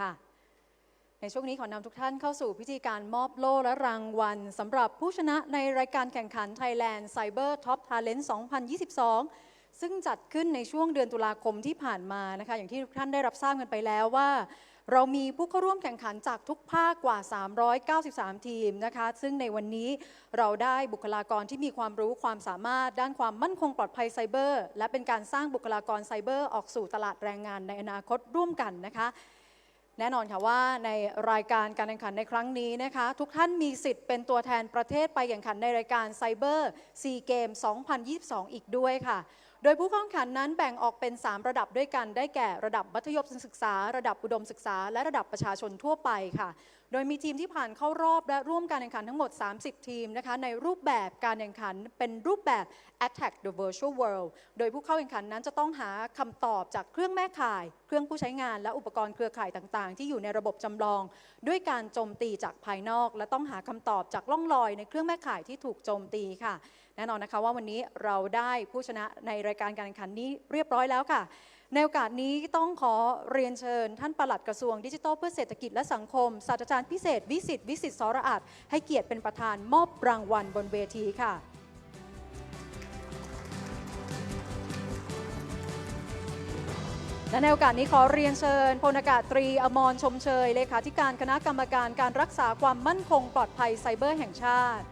ค่ะ ในช่วงนี้ขอนำทุกท่านเข้าสู่พิธีการมอบโล่และรางวัลสำหรับผู้ชนะในรายการแข่งขัน Thailand Cyber Top Talent 2022 ซึ่งจัดขึ้นในช่วงเดือนตุลาคมที่ผ่านมานะคะ อย่างที่ทุกท่านได้รับทราบกันไปแล้วว่า เรามีผู้เข้าร่วมแข่งขันจากทุกภาคกว่า 393 ทีมนะคะ ซึ่งในวันนี้เราได้บุคลากรที่มีความรู้ความสามารถ ด้านความมั่นคงปลอดภัยไซเบอร์ และเป็นการสร้างบุคลากรไซเบอร์ออกสู่ตลาดแรงงานในอนาคตร่วมกันนะคะ แน่นอนค่ะว่าในรายการการแข่งขันในครั้งนี้นะคะ ทุกท่านมีสิทธิ์เป็นตัวแทนประเทศไปแข่งขันในรายการไซเบอร์ซีเกม2022 อีกด้วยค่ะ โดยผู้เข้าแข่งขันนั้นแบ่งออกเป็น 3 ระดับด้วยกันได้แก่ระดับมัธยมศึกษา ระดับอุดมศึกษา และระดับประชาชนทั่วไปค่ะ โดยมีทีมที่ผ่านเข้ารอบและร่วมการแข่งขันทั้งหมด 30 ทีมนะคะในรูปแบบการแข่งขันเป็นรูปแบบ Attack the Virtual World โดยผู้เข้าแข่งขันนั้นจะต้องหาคำตอบจากเครื่องแม่ข่าย เครื่องผู้ใช้งานและอุปกรณ์เครือข่ายต่างๆ ที่อยู่ในระบบจำลอง ด้วยการโจมตีจากภายนอก และต้องหาคำตอบจากล่องรอยในเครื่องแม่ข่ายที่ถูกโจมตีค่ะ แน่นอนนะคะว่าวันนี้เราได้ผู้ชนะในรายการการแข่งขันนี้เรียบร้อยแล้วค่ะ ในโอกาสนี้ต้องขอเรียนเชิญ ท่านปลัดกระทรวงดิจิทัลเพื่อเศรษฐกิจและสังคม ศาสตราจารย์พิเศษ วิสิตวิสิตสระอาจให้เกียรติเป็นประธานมอบรางวัลบนเวทีค่ะและในโอกาสนี้ขอเรียนเชิญพลอากาศตรีอมรชมเชย เลขาธิการคณะกรรมการการรักษาความมั่นคงปลอดภัยไซเบอร์แห่งชาติ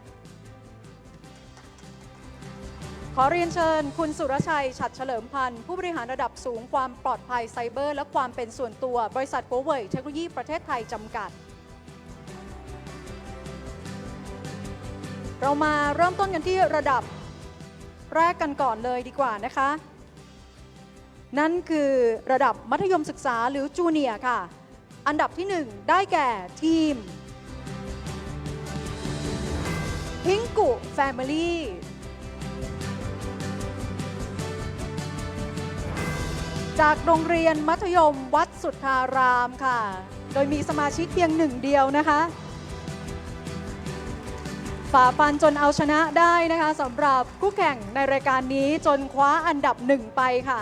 ขอเรียนเชิญ คุณสุรชัย ฉัดเฉลิมพันธ์ผู้บริหารระดับสูงความปลอดภัยไซเบอร์ และความเป็นส่วนตัวบริษัทโกเวยเทคโนโลยีประเทศไทยจำกัด เรามาเริ่มต้นกันที่ระดับแรกกันก่อนเลยดีกว่านะคะ นั่นคือระดับมัธยมศึกษาหรือจูเนียร์ค่ะ อันดับที่ 1 ได้แก่ทีมพิงกุแฟมิลี่ จากโรงเรียนมัธยมวัดสุทธารามค่ะ โดยมีสมาชิกเพียงหนึ่งเดียวนะคะฝ่าฟันจนเอาชนะได้นะคะสำหรับคู่แข่งในรายการนี้จนคว้าอันดับหนึ่งไปค่ะ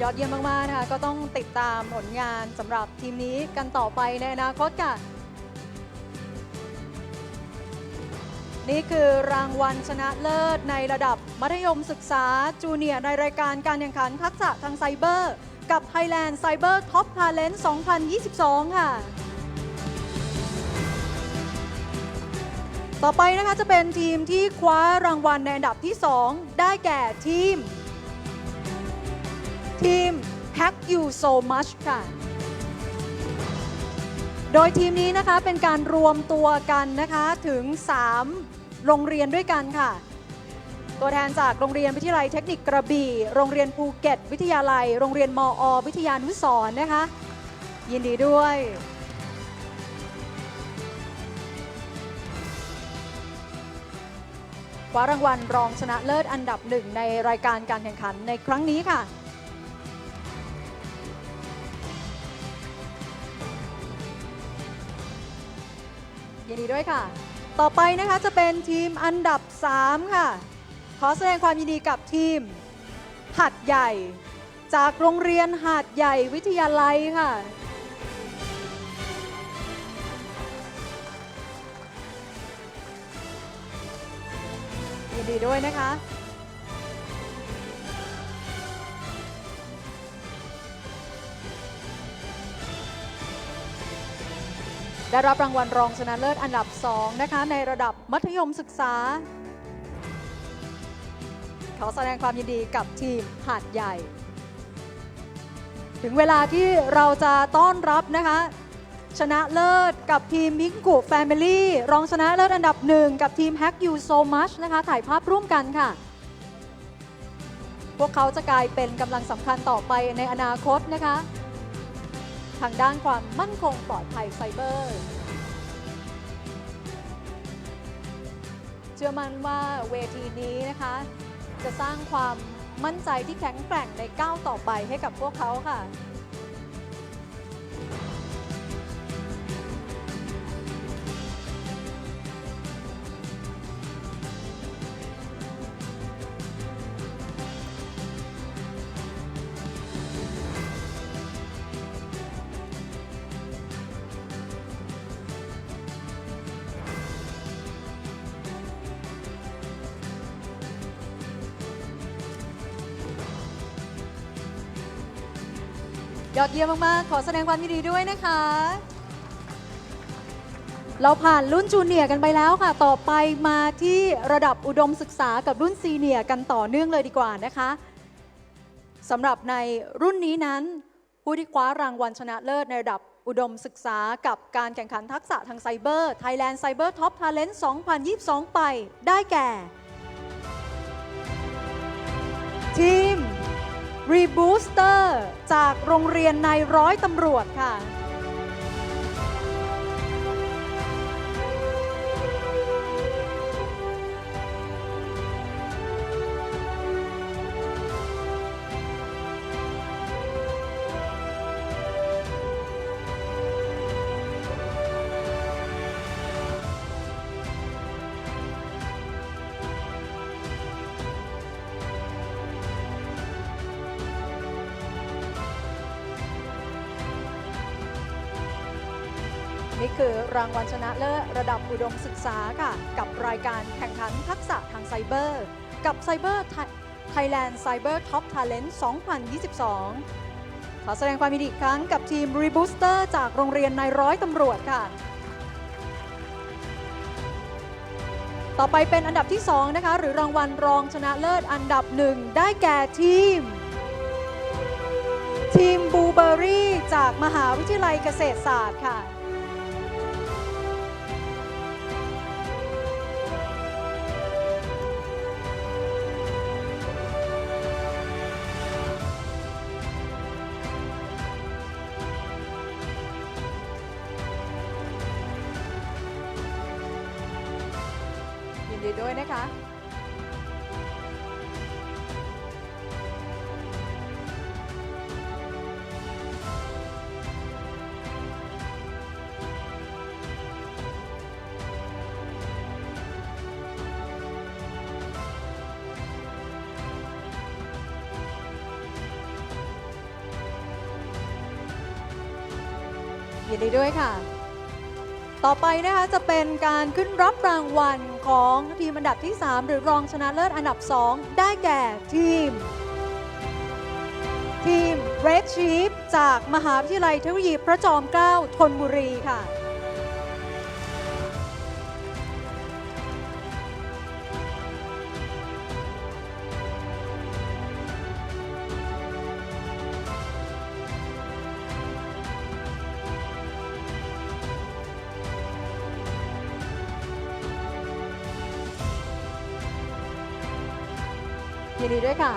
ยอดเยี่ยมมากๆนะคะก็ต้องติดตามผลงานสำหรับทีมนี้กันต่อไปในอนาคตค่ะ นี่คือรางวัลชนะเลิศในระดับมัธยมศึกษาจูเนียร์ในรายการการแข่งขันทักษะทางไซเบอร์ กับ Thailand Cyber Top Talent 2022 ค่ะ ต่อไปนะคะจะเป็นทีมที่คว้ารางวัลในอันดับที่ 2 ได้แก่ทีม ทีม Hack You So Much ค่ะโดยทีมนี้นะคะเป็นการรวมตัวกันนะคะถึง 3 โรงเรียนด้วยกันค่ะ ตัวแทนจากโรงเรียนวิทยาลัยเทคนิคกระบี่ โรงเรียนภูเก็ต วิทยาลัย โรงเรียนมอ วิทยานุสรณ์นะคะ ยินดีด้วยคว้ารางวัลรองชนะเลิศอันดับหนึ่งในรายการการแข่งขันในครั้งนี้ค่ะยินดีด้วยค่ะ ต่อไปนะคะจะเป็นทีมอันดับ 3 ค่ะ ขอแสดงความยินดีกับทีมหัดใหญ่ จากโรงเรียนหาดใหญ่วิทยาลัยค่ะ ยินดีด้วยนะคะ ได้รับรางวัลรองชนะเลิศอันดับ 2 นะคะ ในระดับมัธยมศึกษา ขอแสดงความยินดีกับทีมหาดใหญ่ ถึงเวลาที่เราจะต้อนรับนะคะ ชนะเลิศกับทีมมิงกุแฟมิลี่รองชนะเลิศอันดับหนึ่งกับทีม Hack You So Much นะคะ ถ่ายภาพร่วมกันค่ะ พวกเขาจะกลายเป็นกำลังสำคัญต่อไปในอนาคตนะคะทางด้านความมั่นคงปลอดภัยไซเบอร์ เชื่อมั่นว่าเวทีนี้นะคะ จะสร้างความมั่นใจที่แข็งแกร่งในก้าวต่อไปให้กับพวกเขาค่ะ ยอดเยี่ยมมาก ๆ ขอแสดงความยินดีด้วยนะคะ เราผ่านรุ่นจูเนียร์กันไปแล้วค่ะ ต่อไปมาที่ระดับอุดมศึกษากับรุ่นซีเนียร์กันต่อเนื่องเลยดีกว่านะคะสำหรับในรุ่นนี้นั้น ผู้ที่คว้ารางวัลชนะเลิศในระดับอุดมศึกษากับการแข่งขันทักษะทางไซเบอร์ Thailand Cyber Top Talent 2022 ไปได้แก่ ทีม รีบูสเตอร์จากโรงเรียนนายร้อยตำรวจค่ะ คือรางวัลชนะเลิศระดับอุดมศึกษาค่ะ กับรายการแข่งขันทักษะทางไซเบอร์ กับ Cyber Thailand Cyber Top Talent 2022 ขอแสดงความยินดีอีกครั้งกับทีม Rebooster จากโรงเรียนนายร้อยตำรวจค่ะ ต่อไปเป็นอันดับที่ 2 นะคะ หรือรางวัลรองชนะเลิศอันดับหนึ่งได้แก่ทีม ทีมบูเบอรี่จากมหาวิทยาลัยเกษตรศาสตร์ค่ะ จะเป็นการขึ้นรับรางวัลของทีมอันดับที่ 3 หรือรองชนะเลิศอันดับ 2 ได้แก่ทีม ทีม Red Chief จากมหาวิทยาลัยเทคโนโลยีพระจอมเกล้าธนบุรีค่ะ ยินดีด้วยค่ะ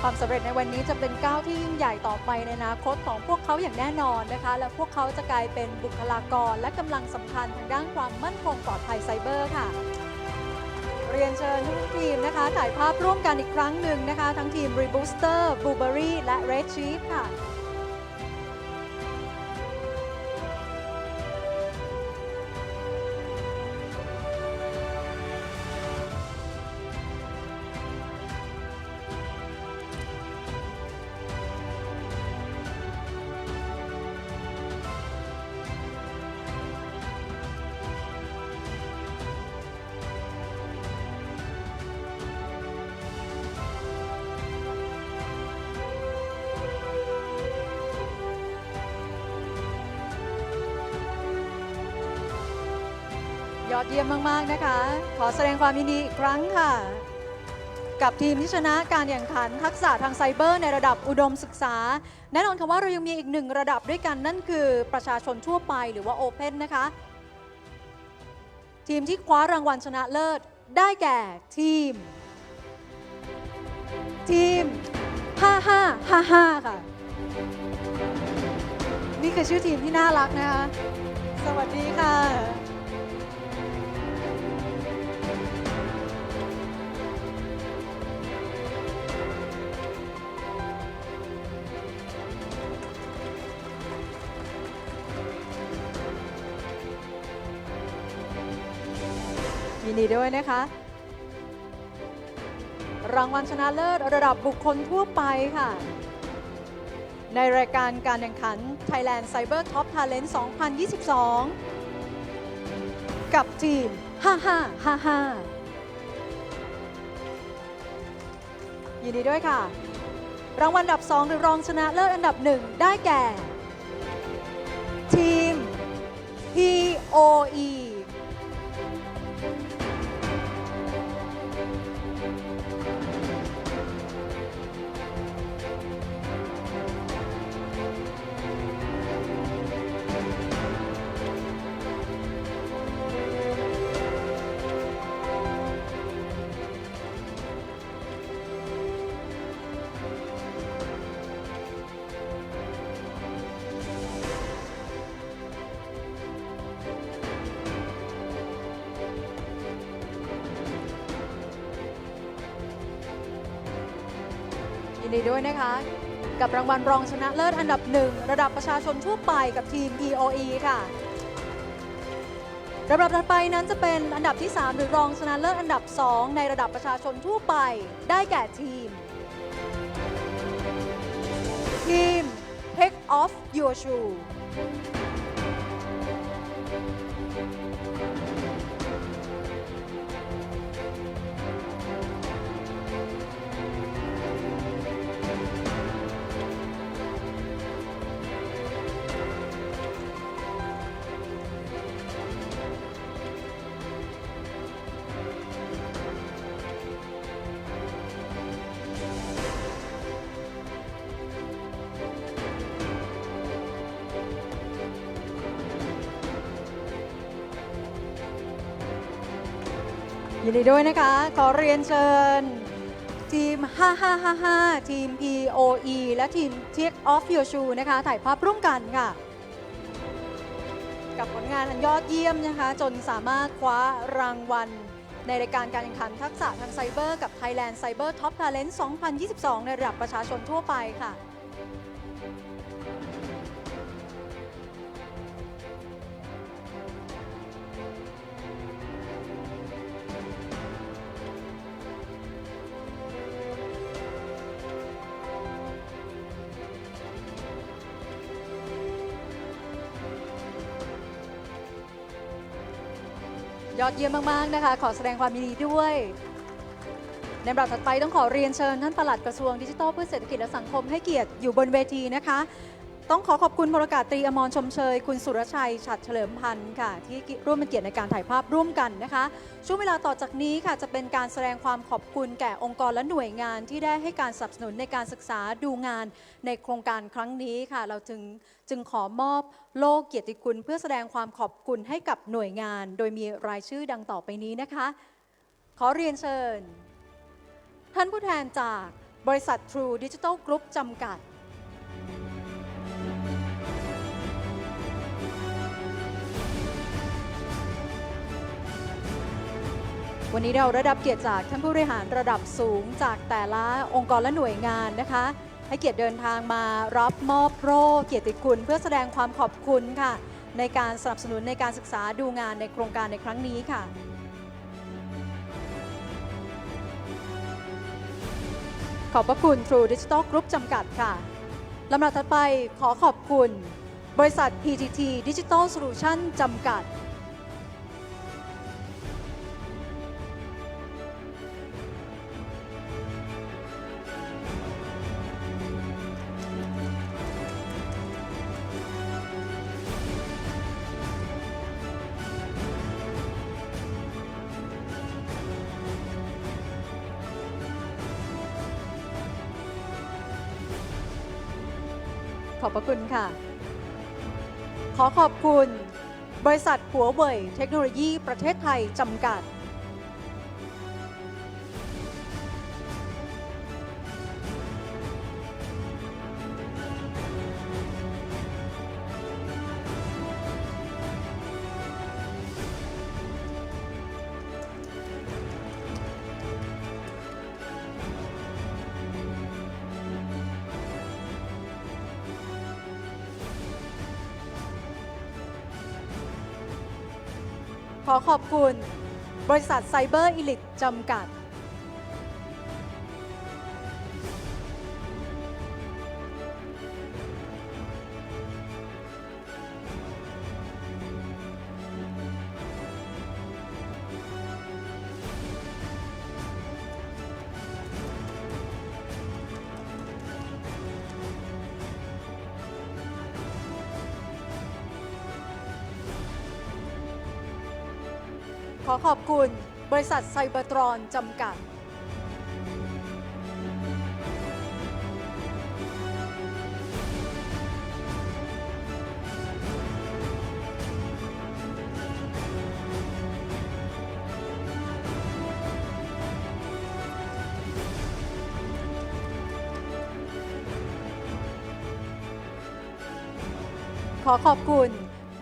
ความสำเร็จในวันนี้จะเป็นก้าวที่ยิ่งใหญ่ต่อไปในอนาคตของพวกเขาอย่างแน่นอนนะคะ และพวกเขาจะกลายเป็นบุคลากรและกำลังสำคัญทางด้านความมั่นคงปลอดภัยไซเบอร์ค่ะ เรียนเชิญทุกทีมนะคะ ถ่ายภาพร่วมกันอีกครั้งหนึ่งนะคะ ทั้งทีม Rebooster, Blueberry และ Red Chief ค่ะ มาก ๆ นะคะ ขอแสดงความยินดีอีกครั้งค่ะ กับทีมที่ชนะการแข่งขันทักษะทางไซเบอร์ในระดับอุดมศึกษา แน่นอนค่ะว่าเรายังมีอีกหนึ่งระดับด้วยกันนั่นคือประชาชนทั่วไปหรือว่า Open นะคะ ทีมที่คว้ารางวัลชนะเลิศได้แก่ทีม ทีม 5555 ค่ะ นี่คือชื่อทีมที่น่ารักนะคะ สวัสดีค่ะ ดีด้วยนะคะ รางวัลชนะเลิศระดับบุคคลทั่วไปค่ะ ในรายการการแข่งขัน Thailand Cyber Top Talent 2022 กับทีม 5555 ยินดีด้วยค่ะ รางวัลอันดับ 2 หรือรองชนะเลิศอันดับ 1 ได้แก่ ทีม POE ด้วยนะคะ กับรางวัลรองชนะเลิศอันดับหนึ่งระดับประชาชนทั่วไปกับทีม EOE ค่ะลำดับถัดไปนั้นจะเป็นอันดับที่ 3 หรือรองชนะเลิศอันดับ 2 ในระดับประชาชนทั่วไป ได้แก่ทีม ทีม Take off your shoe ยินดีด้วยนะคะ ขอเรียนเชิญ ทีม 5555 ทีม POE และทีม Take Off Your Shoe นะคะ ถ่ายภาพร่วมกันค่ะ กับผลงานอันยอดเยี่ยมนะคะ จนสามารถคว้ารางวัล ในรายการการแข่งขันทักษะทางไซเบอร์กับ Thailand Cyber Top Talent 2022 ในระดับประชาชนทั่วไปค่ะ อดเยี่ยมมาก ๆ นะคะ ขอแสดงความยินดีด้วย ในลำดับถัดไปต้องขอเรียนเชิญท่านปลัดกระทรวงดิจิทัลเพื่อเศรษฐกิจและสังคมให้เกียรติอยู่บนเวทีนะคะ ต้องขอขอบคุณพลอากาศตรีอมรชมเชย คุณสุรชัย ฉัดเฉลิมพันธ์ค่ะ ที่ร่วมเป็นเกียรติในการถ่ายภาพร่วมกันนะคะ ช่วงเวลาต่อจากนี้ค่ะ จะเป็นการแสดงความขอบคุณแก่องค์กรและหน่วยงานที่ได้ให้การสนับสนุนในการศึกษาดูงานในโครงการครั้งนี้ค่ะ เราจึงจึงขอมอบโล่เกียรติคุณ เพื่อแสดงความขอบคุณให้กับหน่วยงาน โดยมีรายชื่อดังต่อไปนี้นะคะ ขอเรียนเชิญ ท่านผู้แทนจากบริษัท True Digital Group จำกัด วันนี้เราได้รับเกียรติจากท่านผู้บริหารระดับสูงจากแต่ละองค์กรและหน่วยงานนะคะ ให้เกียรติเดินทางมารับมอบโล่เกียรติคุณเพื่อแสดงความขอบคุณค่ะ ในการสนับสนุนในการศึกษาดูงานในโครงการในครั้งนี้ค่ะขอบพระคุณ True Digital Group จำกัดค่ะ ลำดับถัดไปขอขอบคุณ บริษัท PTT Digital Solution จำกัด พระคุณค่ะ ขอขอบคุณ บริษัทหัวเว่ยเทคโนโลยีประเทศไทยจำกัด ขอขอบคุณ บริษัทไซเบอร์อิลิทจำกัด ขอขอบคุณ บริษัทไซเบอร์ตรอนจำกัด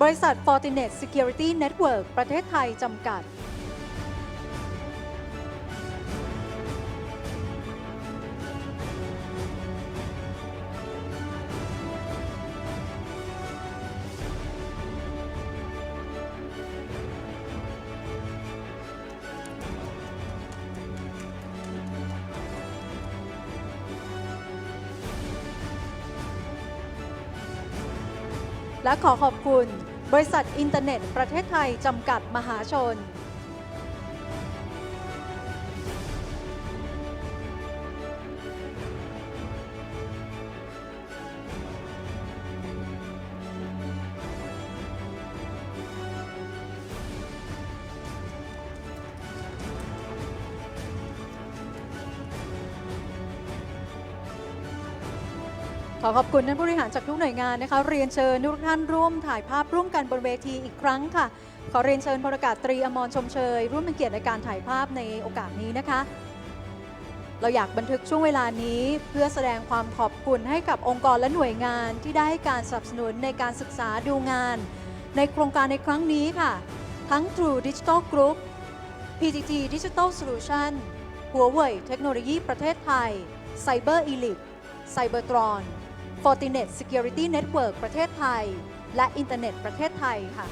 บริษัท Fortinet Security Network ประเทศไทยจำกัด และขอขอบคุณ บริษัทอินเทอร์เน็ตประเทศไทยจำกัดมหาชน คุณท่านผู้บริหารจากทุกหน่วยงานนะคะ เรียนเชิญทุกท่านร่วมถ่ายภาพร่วมกันบนเวทีอีกครั้งค่ะ ขอเรียนเชิญพลอากาศตรีอมรชมเชย ร่วมเป็นเกียรติในการถ่ายภาพในโอกาสนี้นะคะ เราอยากบันทึกช่วงเวลานี้เพื่อแสดงความขอบคุณให้กับองค์กรและหน่วยงานที่ได้ให้การสนับสนุนในการศึกษาดูงาน ในโครงการในครั้งนี้ค่ะ ทั้ง True Digital Group PTT Digital Solution หัวเว่ยเทคโนโลยีประเทศไทย Cyber Elite Cybertron Fortinet Security Network ประเทศไทย และอินเทอร์เน็ตประเทศไทยค่ะ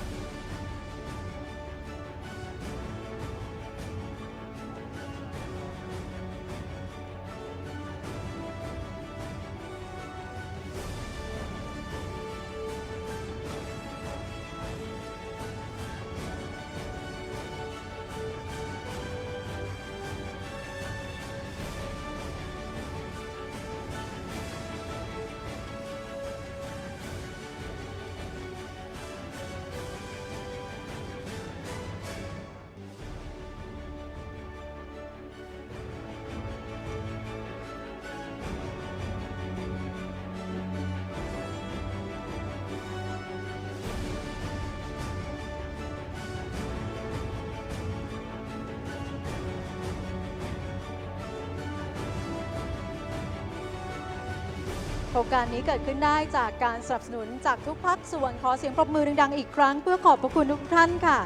รงการนี้เกิดขึ้นได้จากการสนับสนุนจากทุกภาคส่วนขอเสียงปรบมือดังๆอีกครั้ง เพื่อขอบพระคุณทุกท่านค่ะ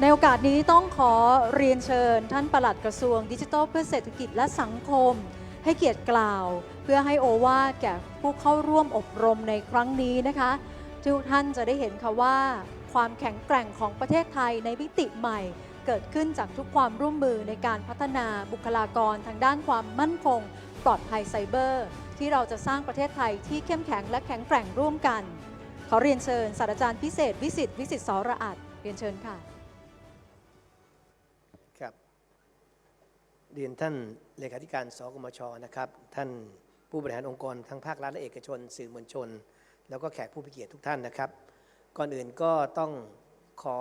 ในโอกาสนี้ต้องขอเรียนเชิญ ท่านปลัดกระทรวงดิจิทัลเพื่อเศรษฐกิจและสังคม ให้เกียรติกล่าว เพื่อให้โอวาทแก่ผู้เข้าร่วมอบรมในครั้งนี้นะคะทุกท่านจะได้เห็นค่ะว่า ความแข็งแกร่งของประเทศไทยในมิติใหม่ เกิดขึ้นจากทุกความร่วมมือในการพัฒนาบุคลากรทางด้านความมั่นคง ปลอดภัยไซเบอร์ ที่เราจะสร้างประเทศไทยที่เข้มแข็งและแข็งแกร่งร่วมกัน ขอเรียนเชิญศาสตราจารย์พิเศษ วิสิตวิสิตสระอัดเรียนเชิญค่ะครับเรียนท่านเลขาธิการสกมชนะครับ ท่านผู้บริหารองค์กรทั้งภาครัฐและเอกชน สื่อมวลชน แล้วก็แขกผู้มีเกียรติทุกท่านนะครับ ก่อนอื่นก็ต้องขอ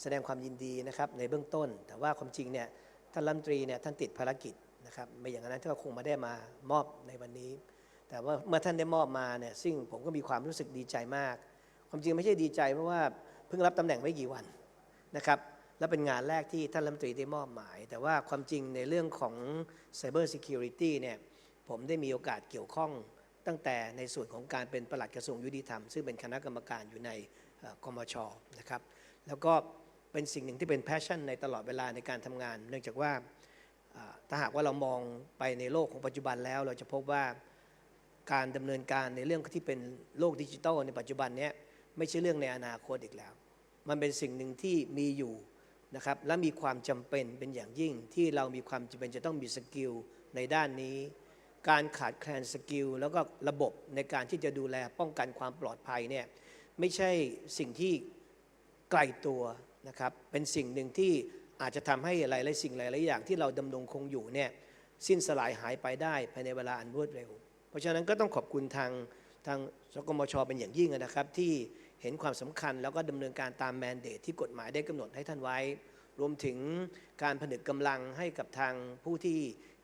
แสดงความยินดีนะครับในเบื้องต้น แต่ว่าความจริงเนี่ยท่านรัฐมนตรีเนี่ยท่านติดภารกิจนะครับไม่อย่างนั้นท่านก็คงม่ได้มามอบในวันนี้ แต่ว่าเมื่อท่านได้มอบมาเนี่ยซึ่งผมก็มีความรู้สึกดีใจมาก ความจริงไม่ใช่ดีใจเพราะว่าเพิ่งรับตำแหน่งไม่กี่วันนะครับและเป็นงานแรกที่ท่านรัฐมนตรีได้มอบหมาย แต่ว่าความจริงในเรื่องของ Cyber Security เนี่ยผมได้มีโอกาสเกี่ยวข้องตั้งแต่ในส่วนของการเป็นปลัดกระทรวงยุติธรรม ซึ่งเป็นคณะกรรมการอยู่ในกมชนะครับ แล้วก็เป็นสิ่งหนึ่งที่เป็น passion ในตลอดเวลาในการทำงาน เนื่องจากว่าถ้าหากว่าเรามองไปในโลกของปัจจุบันแล้ว เราจะพบว่าการดำเนินการในเรื่องที่เป็นโลกดิจิทัลในปัจจุบันนี้ไม่ใช่เรื่องในอนาคตอีกแล้ว มันเป็นสิ่งหนึ่งที่มีอยู่นะครับและมีความจำเป็นเป็นอย่างยิ่งที่เรามีความจำเป็นจะต้องมีสกิลในด้านนี้ การขาดแคลนสกิลแล้วก็ระบบในการที่จะดูแลป้องกันความปลอดภัยเนี่ยไม่ใช่สิ่งที่ ไกลตัวนะครับเป็นสิ่งหนึ่งที่อาจจะทำให้หลายๆสิ่งหลายๆอย่างที่เราดำรงคงอยู่เนี่ยสิ้นสลายหายไปได้ภายในเวลาอันรวดเร็ว เพราะฉะนั้นก็ต้องขอบคุณทางทางสกมชเป็นอย่างยิ่งนะครับที่เห็นความสำคัญแล้วก็ดำเนินการตามแมนเดตที่กฎหมายได้กำหนดให้ท่านไว้ รวมถึงการผนึกกำลังให้กับทางผู้ที่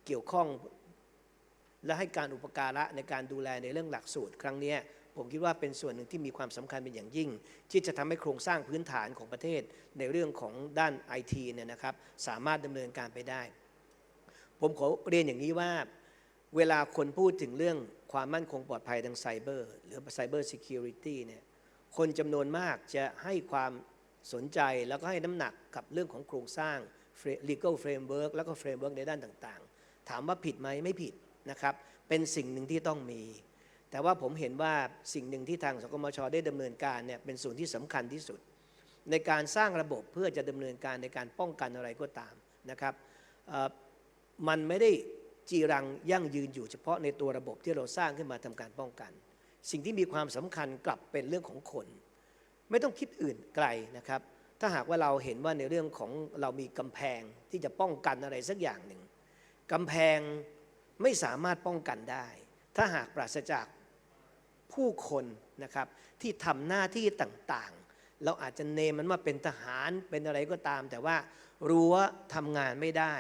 เกี่ยวข้อง และให้การอุปการะในการดูแลในเรื่องหลักสูตรครั้งนี้ ผมคิดว่าเป็นส่วนหนึ่งที่มีความสำคัญเป็นอย่างยิ่ง ที่จะทำให้โครงสร้างพื้นฐานของประเทศในเรื่องของด้านไอทีเนี่ยนะครับสามารถดำเนินการไปได้ ผมขอเรียนอย่างนี้ว่า เวลาคนพูดถึงเรื่องความมั่นคงปลอดภัยทางไซเบอร์ หรือไซเบอร์ซิเคียวริตี้เนี่ยคนจำนวนมากจะให้ความสนใจแล้วก็ให้น้ำหนักกับเรื่องของโครงสร้าง legal framework แล้วก็ framework ในด้านต่างๆ ถามว่าผิดไหมไม่ผิดนะครับ เป็นสิ่งหนึ่งที่ต้องมี แต่ว่าผมเห็นว่าสิ่งหนึ่งที่ทางสกมชได้ดำเนินการเนี่ยเป็นส่วนที่สำคัญที่สุด ในการสร้างระบบเพื่อจะดำเนินการในการป้องกันอะไรก็ตามนะครับมันไม่ได้จีรังยั่งยืนอยู่เฉพาะในตัวระบบที่เราสร้างขึ้นมาทำการป้องกัน สิ่งที่มีความสำคัญกลับเป็นเรื่องของคน ไม่ต้องคิดอื่นไกลนะครับ ถ้าหากว่าเราเห็นว่าในเรื่องของเรามีกำแพงที่จะป้องกันอะไรสักอย่างหนึ่งกำแพงไม่สามารถป้องกันได้ ถ้าหากปราศจาก ผู้คนนะครับที่ทำหน้าที่ต่างๆ เราอาจจะเนมมันว่าเป็นทหารเป็นอะไรก็ตาม แต่ว่ารั้วทำงานไม่ได้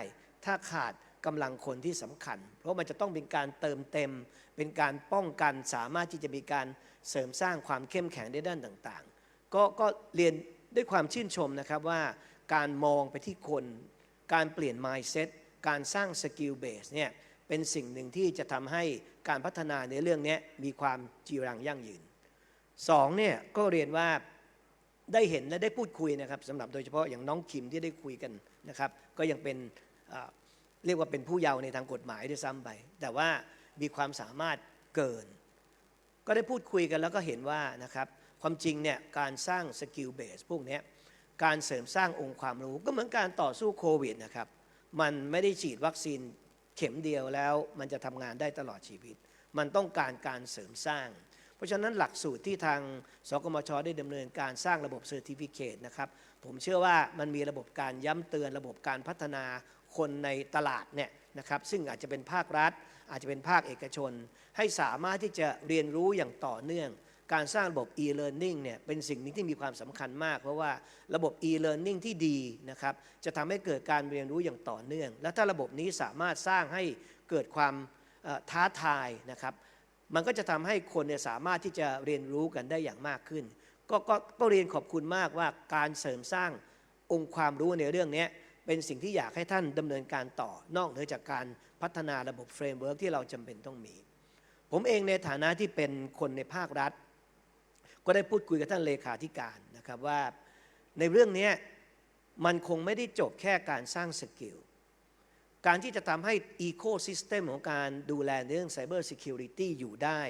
ถ้าขาดกำลังคนที่สำคัญ เพราะมันจะต้องเป็นการเติมเต็ม เป็นการป้องกันสามารถที่จะมีการเสริมสร้างความเข้มแข็งในด้านต่างๆ ก็ก็เรียนด้วยความชื่นชมนะครับว่าการมองไปที่คน การเปลี่ยน mindset การสร้างสกิลเบสเนี่ย เป็นสิ่งหนึ่งที่จะทำให้การพัฒนาในเรื่องนี้มีความจีรังยั่งยืนสองเนี่ยก็เรียนว่าได้เห็นและได้พูดคุยนะครับสำหรับโดยเฉพาะอย่างน้องคิมที่ได้คุยกันนะครับ ก็ยังเป็นเรียกว่าเป็นผู้เยาว์ในทางกฎหมายด้วยซ้ำไป แต่ว่ามีความสามารถเกิน ก็ได้พูดคุยกันแล้วก็เห็นว่านะครับความจริงเนี่ยการสร้างสกิลเบสพวกนี้การเสริมสร้างองค์ความรู้ก็เหมือนการต่อสู้โควิดนะครับ มันไม่ได้ฉีดวัคซีน ข็มเดียวแล้วมันจะทำงานได้ตลอดชีวิต มันต้องการการเสริมสร้าง เพราะฉะนั้นหลักสูตรที่ทางสกมชได้ดำเนินการสร้างระบบเซอร์ติฟิเคตนะครับ ผมเชื่อว่ามันมีระบบการย้ำเตือนระบบการพัฒนาคนในตลาดเนี่ยนะครับซึ่งอาจจะเป็นภาครัฐ อาจจะเป็นภาคเอกชน ให้สามารถที่จะเรียนรู้อย่างต่อเนื่อง การสร้างระบบ e-learning เนี่ยเป็นสิ่งหนึงที่มีความสำคัญมาก เพราะว่าระบบ e-learning ที่ดีนะครับจะทำให้เกิดการเรียนรู้อย่างต่อเนื่อง และถ้าระบบนี้สามารถสร้างให้เกิดความท้าทายนะครับมันก็จะทำให้คนเนี่ยสามารถที่จะเรียนรู้กันได้อย่างมากขึ้นกก็ก็เรียนขอบคุณมากว่าการเสริมสร้างองค์ความรู้ในเรื่องนี้เป็นสิ่งที่อยากให้ท่านดำเนินการต่อนอกเหนือจากการพัฒนาระบบเฟรมเวิร์กที่เราจำเป็นต้องมีผมเองในฐานะที่เป็นคนในภาครัฐ ก็ได้พูดคุยกับท่านเลขาธิการนะครับว่าในเรื่องนี้มันคงไม่ได้จบแค่การสร้างสกิลการที่จะทำให้อีโค y ิสเต็มของการดูแลเรื่อง Cyber Security อยู่ได้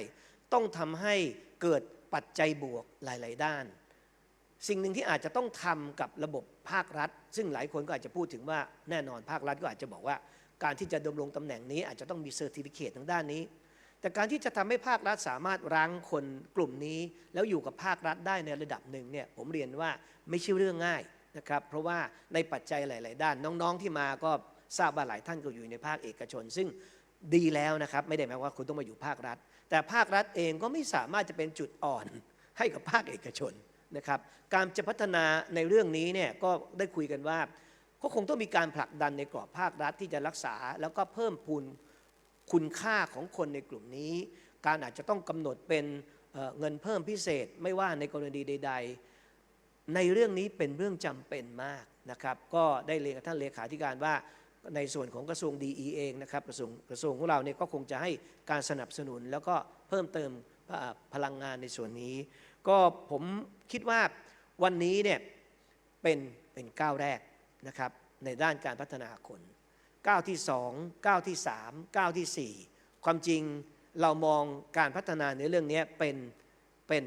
ต้องทำให้เกิดปัจจัยบวกหลาย ๆ ด้าน สิ่งหนึ่งที่อาจจะต้องทำกับระบบภาครัฐ ซึ่งหลายคนก็อาจจะพูดถึงว่าแน่นอนภาครัฐก็อาจจะบอกว่า การที่จะดำรงตำแหน่งนี้อาจจะต้องมีเซอร์ติฟิเคตทางด้านนี้ แต่การที่จะทำให้ภาครัฐสามารถรั้งคนกลุ่มนี้ แล้วอยู่กับภาครัฐได้ในระดับหนึ่งเนี่ยผมเรียนว่าไม่ใช่เรื่องง่ายนะครับเพราะว่าในปัจจัยหลาย ๆ ด้านน้องๆที่มาก็ทราบว่าหลายท่านก็อยู่ในภาคเอกชน ซึ่งดีแล้วนะครับไม่ได้หมายว่าคุณต้องมาอยู่ภาครัฐ แต่ภาครัฐเองก็ไม่สามารถจะเป็นจุดอ่อนให้กับภาคเอกชนนะครับการจะพัฒนาในเรื่องนี้เนี่ยก็ได้คุยกันว่าก็คงต้องมีการผลักดันในกรอบภาครัฐที่จะรักษาแล้วก็เพิ่มพูน คุณค่าของคนในกลุ่มนี้ การอาจจะต้องกำหนดเป็นเเงินเพิ่มพิเศษ ไม่ว่าในกรณีใด ๆ ในเรื่องนี้เป็นเรื่องจำเป็นมากนะครับ ก็ได้เรียนกับท่านเลขาธิการว่าในส่วนของกระทรวงดีเองนะครับกระทรวงกระทรวงของเราเนี่ยก็คงจะให้การสนับสนุน แล้วก็เพิ่มเติมพลังงานในส่วนนี้ ก็ผมคิดว่าวันนี้เนี่ยเป็นเป็นก้าวแรกนะครับในด้านการพัฒนาคน ก้าวที่สองก้าวที่สามก้าวที่สี่ความจริงเรามองการพัฒนาในเรื่องนี้เป็นเป็น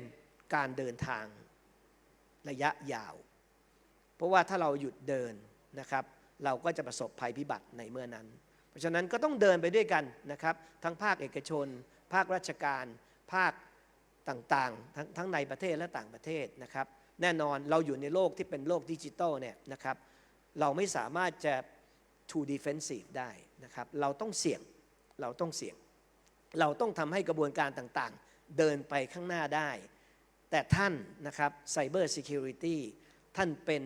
การเดินทางระยะยาว เพราะว่าถ้าเราหยุดเดินนะครับ เราก็จะประสบภัยพิบัติในเมื่อนั้น เพราะฉะนั้นก็ต้องเดินไปด้วยกันนะครับ ทั้งภาคเอกชน ภาคราชการ ภาคต่างๆ ทั้งทั้งในประเทศและต่างประเทศนะครับ แน่นอนเราอยู่ในโลกที่เป็นโลกดิจิตอลเนี่ยนะครับ เราไม่สามารถจะ too defensive ได้นะครับเราต้องเสี่ยงเราต้องเสี่ยง เราต้องทำให้กระบวนการต่างๆ เดินไปข้างหน้าได้ แต่ท่านนะครับ Cyber Security ท่านเป็น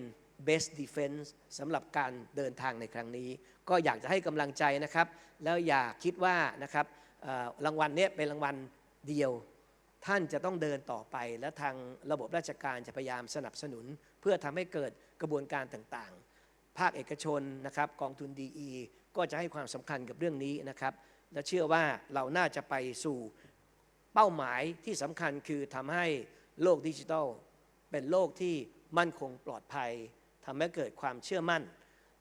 best defense สำหรับการเดินทางในครั้งนี้ ก็อยากจะให้กำลังใจนะครับ แล้วอย่าคิดว่านะครับรางวัลเนี้ยเป็นรางวัลเดียว ท่านจะต้องเดินต่อไป และทางระบบราชการจะพยายามสนับสนุน เพื่อทำให้เกิดกระบวนการต่างๆ ภาคเอกชนนะครับกองทุน DE ก็จะให้ความสำคัญกับเรื่องนี้นะครับ และเชื่อว่าเราน่าจะไปสู่เป้าหมายที่สำคัญคือทำให้โลกดิจิทัล เป็นโลกที่มั่นคงปลอดภัยทำให้เกิดความเชื่อมั่น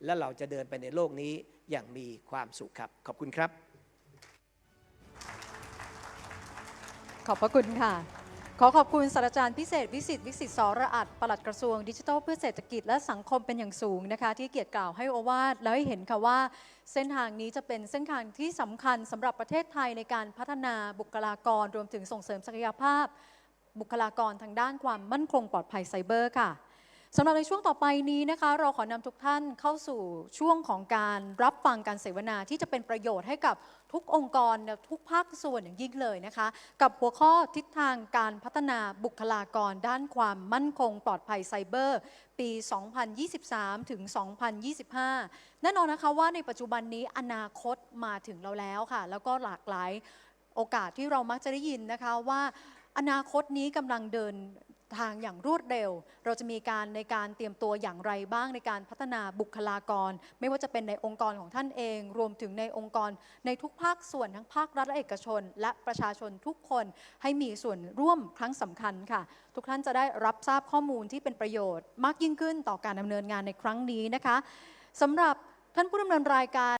และเราจะเดินไปในโลกนี้อย่างมีความสุขครับ ขอบคุณครับ ขอบพระคุณค่ะ ขอขอบคุณศาสตราจารย์พิเศษวิสิตวิสิตสระอัดปลัดกระทรวงดิจิทัลเพื่อเศรษฐกิจและสังคมเป็นอย่างสูงนะคะ ที่เกียรติกล่าวให้โอวาทแล้วให้เห็นค่ะว่า เส้นทางนี้จะเป็นเส้นทางที่สำคัญสำหรับประเทศไทยในการพัฒนาบุคลากรรวมถึงส่งเสริมศักยภาพ บุคลากรทางด้านความมั่นคงปลอดภัยไซเบอร์ค่ะ สำหรับในช่วงต่อไปนี้นะคะ เราขอนำทุกท่านเข้าสู่ช่วงของการรับฟังการเสวนาที่จะเป็นประโยชน์ให้กับทุกองค์กรทุกภาคส่วนอย่างยิ่งเลยนะคะ กับหัวข้อทิศทางการพัฒนาบุคลากรด้านความมั่นคงปลอดภัยไซเบอร์ ปี 2023 ถึง 2025 แน่นอนนะคะว่าในปัจจุบันนี้อนาคตมาถึงเราแล้วค่ะ แล้วก็หลากหลายโอกาสที่เรามักจะได้ยินนะคะว่าอนาคตนี้กำลังเดิน ทางอย่างรวดเร็ว เราจะมีการในการเตรียมตัวอย่างไรบ้างในการพัฒนาบุคลากร ไม่ว่าจะเป็นในองค์กรของท่านเอง รวมถึงในองค์กร ในทุกภาคส่วนทั้งภาครัฐและเอกชน และประชาชนทุกคนให้มีส่วนร่วมครั้งสำคัญค่ะ ทุกท่านจะได้รับทราบข้อมูลที่เป็นประโยชน์ มากยิ่งขึ้นต่อการดำเนินงานในครั้งนี้นะคะสำหรับท่านผู้ดำเนินรายการ